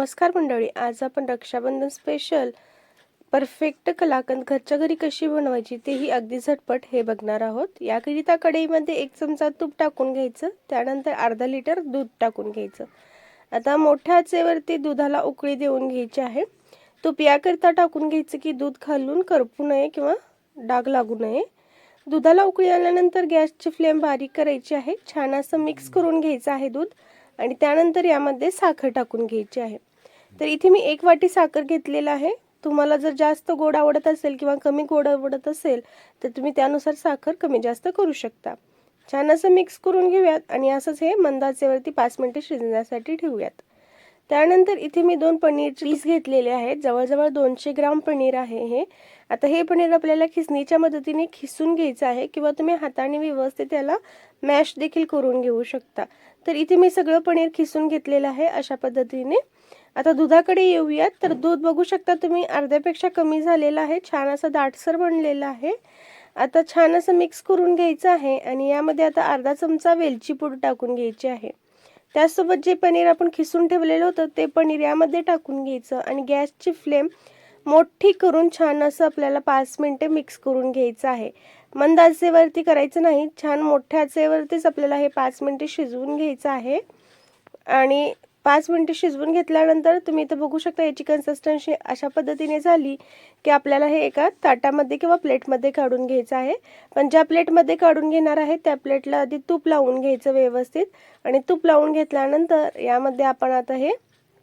नमस्कार मंडळी आज आपण रक्षाबंधन स्पेशल परफेक्ट कलाकंद घरच्या घरी कशी बनवायची तेही अगदी झटपट हे बघणार आहोत. याकरिता कढईमध्ये एक चमचा तूप टाकून घ्यायचं त्यानंतर अर्धा लिटर दूध टाकून घ्यायचं. आता मोठ्या आचेवरती दुधाला उकळी देऊन घ्यायची आहे. तूप याकरिता टाकून घ्यायचं की दूध खालून करपू नये किंवा डाग लागू नये. दुधाला उकळी आल्यानंतर गॅसची फ्लेम बारीक करायची आहे. छान असं मिक्स करून घ्यायचं आहे दूध आणि त्यानंतर यामध्ये साखर टाकून घ्यायची आहे. तर इथे मी एक वाटी साखर घेतलेला आहे. तुम्हाला जर जास्त गोड आवडत असेल किंवा कमी गोड आवडत असेल तर तुम्ही त्यानुसार साखर कमी जास्त करू शकता. छान असं मिक्स करून घेऊयात आणि असंच हे मंदाचेवरती पाच मिनिटे शिजण्यासाठी ठेवूयात. त्यानंतर इथे मी दोन पनीरचे पीस घेतलेले आहेत. जवळजवळ दोनशे ग्राम पनीर आहे हे. आता हे पनीर आपल्याला खिसणीच्या मदतीने खिसून घ्यायचं आहे किंवा तुम्ही हाताने व्यवस्थित त्याला मॅश देखील करून घेऊ शकता. तर इथे मी सगळं पनीर खिसून घेतलेलं आहे अशा पद्धतीने. आता दुधाकडे येऊयात. तर दूध बघू शकता तुम्ही अर्ध्यापेक्षा कमी झालेलं आहे. छान असं दाटसर बनलेलं आहे. आता छान असं मिक्स करून घ्यायचं आहे आणि यामध्ये आता अर्धा चमचा वेलची पूड टाकून घ्यायची आहे. त्याचसोबत जे पनीर आपण खिसून ठेवलेलं होतं ते पनीर यामध्ये टाकून घ्यायचं आणि गॅसची फ्लेम मोठी करून छान असं आपल्याला पाच मिनटे मिक्स करून घ्यायचं आहे. मंद आचेवरती करायचं नाही. छान मोठ्या आचेवरतीच आपल्याला हे पाच मिनटे शिजवून घ्यायचं आहे. आणि पाच मिनटं शिजवून घेतल्यानंतर तुम्ही इथं बघू शकता याची कन्सिस्टन्सी अशा पद्धतीने झाली की आपल्याला हे एका ताटामध्ये किंवा प्लेटमध्ये काढून घ्यायचं आहे. पण ज्या प्लेटमध्ये काढून घेणार आहे त्या प्लेटला आधी तूप लावून घ्यायचं व्यवस्थित. आणि तूप लावून घेतल्यानंतर यामध्ये आपण आता हे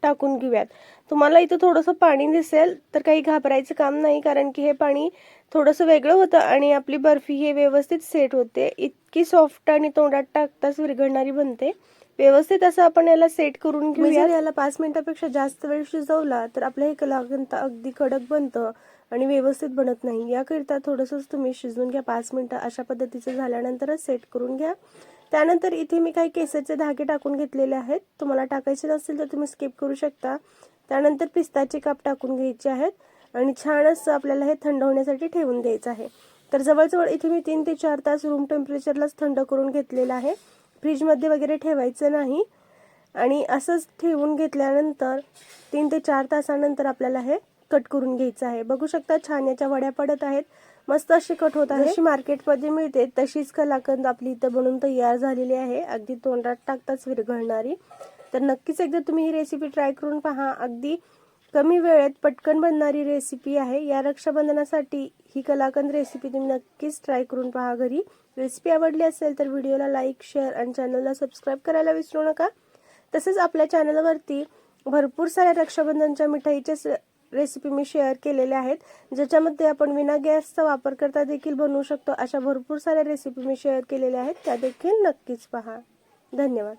टाकून घेऊयात. तुम्हाला इथं थोडंसं पाणी दिसेल तर काही घाबरायचं काम नाही कारण की हे पाणी थोडंसं वेगळं होतं आणि आपली बर्फी हे व्यवस्थित सेट होते. इतकी सॉफ्ट आणि तोंडात टाकताच विरघळणारी बनते. व्यवस्थित असं आपण याला सेट करून घेऊया याला पाच मिनिटापेक्षा जास्त वेळ शिजवला तर आपलं हे कलाकंद अगदी कडक बनतं आणि व्यवस्थित बनत नाही. याकरिता थोडंसंच तुम्ही शिजवून घ्या. पाच मिनिटं अशा पद्धतीचं झाल्यानंतरच सेट करून घ्या. त्यानंतर इथे मी काही केसाचे धागे टाकून घेतलेले आहेत. तुम्हाला टाकायचे नसतील तर तुम्ही स्किप करू शकता. त्यानंतर पिस्ताचे काप टाकून घ्यायचे आहेत आणि छान असं आपल्याला हे थंड होण्यासाठी ठेवून द्यायचं आहे. तर जवळजवळ इथे मी तीन ते चार तास रूम टेम्परेचरलाच थंड करून घेतलेलं आहे. फ्रीजमध्ये वगैरे ठेवायचं नाही. आणि असंच ठेवून घेतल्यानंतर तीन ते चार तासानंतर आपल्याला हे कट करून घ्यायचं आहे. बघू शकता छान याच्या वड्या पडत आहेत. मस्त अशी कट होत आहे. जशी मार्केटमध्ये मिळते तशीच कलाकंद आपली इथं बनवून तयार झालेली आहे. अगदी तोंडात टाकताच विरघळणारी. तर नक्कीच एकदा तुम्ही ही रेसिपी ट्राय करून पहा. अगदी कमी वेळेत पटकन बनणारी रेसिपी आहे. या रक्षाबंधनासाठी ही कलाकंद रेसिपी तुम्ही नक्कीच ट्राय करून पहा घरी. रेसिपी आवडली असेल तर व्हिडिओला लाईक शेअर आणि चॅनलला सबस्क्राईब करायला विसरू नका. तसेच आपल्या चॅनलवरती भरपूर साऱ्या रक्षाबंधनच्या मिठाईच्या रेसिपी मी शेअर केलेल्या आहेत. ज्याच्यामध्ये आपण विना गॅसचा वापर करता देखील बनवू शकतो. अशा भरपूर साऱ्या रेसिपी मी शेअर केलेल्या आहेत. त्या देखील नक्कीच पहा. धन्यवाद.